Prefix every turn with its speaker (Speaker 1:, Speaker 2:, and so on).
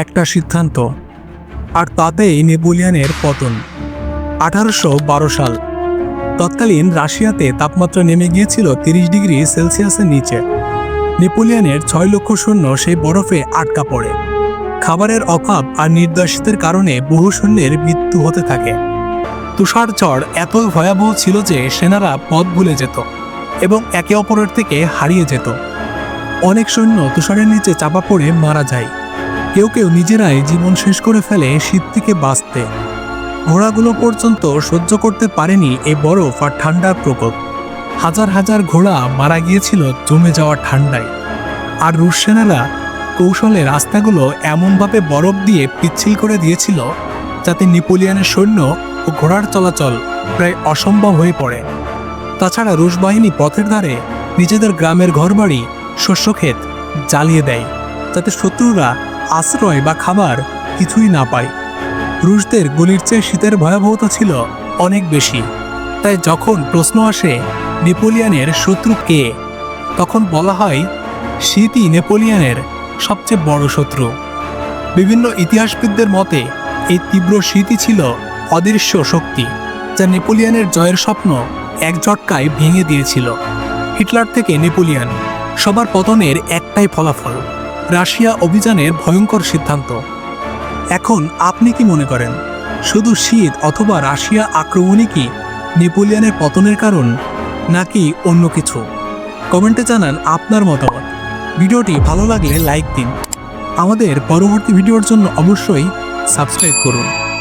Speaker 1: একটা সিদ্ধান্ত, আর তাতেই নেপোলিয়ানের পতন। আঠারোশো বারো সাল। তৎকালীন রাশিয়াতে তাপমাত্রা নেমে গিয়েছিল তিরিশ ডিগ্রি সেলসিয়াসের নিচে। নেপোলিয়ানের ছয় লক্ষ সৈন্য সেই বরফে আটকা পড়ে। খাবারের অভাব আর নির্দেশিতের কারণে বহু সৈন্যের মৃত্যু হতে থাকে। তুষার ঝড় এত ভয়াবহ ছিল যে সেনারা পথ ভুলে যেত এবং একে অপরের থেকে হারিয়ে যেত। অনেক সৈন্য তুষারের নিচে চাপা পড়ে মারা যায়। কেউ কেউ নিজেরাই জীবন শেষ করে ফেলে শীত থেকে বাঁচতে। ঘোড়াগুলো পর্যন্ত সহ্য করতে পারেনি এই বরফ আর ঠান্ডার প্রকোপ। হাজার হাজার ঘোড়া মারা গিয়েছিল জমে যাওয়া ঠান্ডায়। আর রুশ সেনারা কৌশলে রাস্তাগুলো এমনভাবে বরফ দিয়ে পিচ্ছিল করে দিয়েছিল যাতে নেপোলিয়ানের সৈন্য ও ঘোড়ার চলাচল প্রায় অসম্ভব হয়ে পড়ে। তাছাড়া রুশ বাহিনী পথের ধারে নিজেদের গ্রামের ঘরবাড়ি, শস্যক্ষেত জ্বালিয়ে দেয়, যাতে শত্রুরা আশ্রয় বা খাবার কিছুই না পায়। রুশদের গুলির চেয়ে শীতের ভয়াবহতা ছিল অনেক বেশি। তাই যখন প্রশ্ন আসে নেপোলিয়ানের শত্রু কে, তখন বলা হয় শীতই নেপোলিয়ানের সবচেয়ে বড় শত্রু। বিভিন্ন ইতিহাসবিদদের মতে, এই তীব্র শীতই ছিল অদৃশ্য শক্তি, যা নেপোলিয়ানের জয়ের স্বপ্ন এক ঝটকায় ভেঙে দিয়েছিল। হিটলার থেকে নেপোলিয়ান সবার পতনের একটাই ফলাফল। রাশিয়া অভিযানের ভয়ঙ্কর সিদ্ধান্ত। এখন আপনি কি মনে করেন, শুধু শীত অথবা রাশিয়া আক্রমণই কি নেপোলিয়ানের পতনের কারণ, নাকি অন্য কিছু? কমেন্টে জানান আপনার মতামত। ভিডিওটি ভালো লাগলে লাইক দিন। আমাদের পরবর্তী ভিডিওর জন্য অবশ্যই সাবস্ক্রাইব করুন।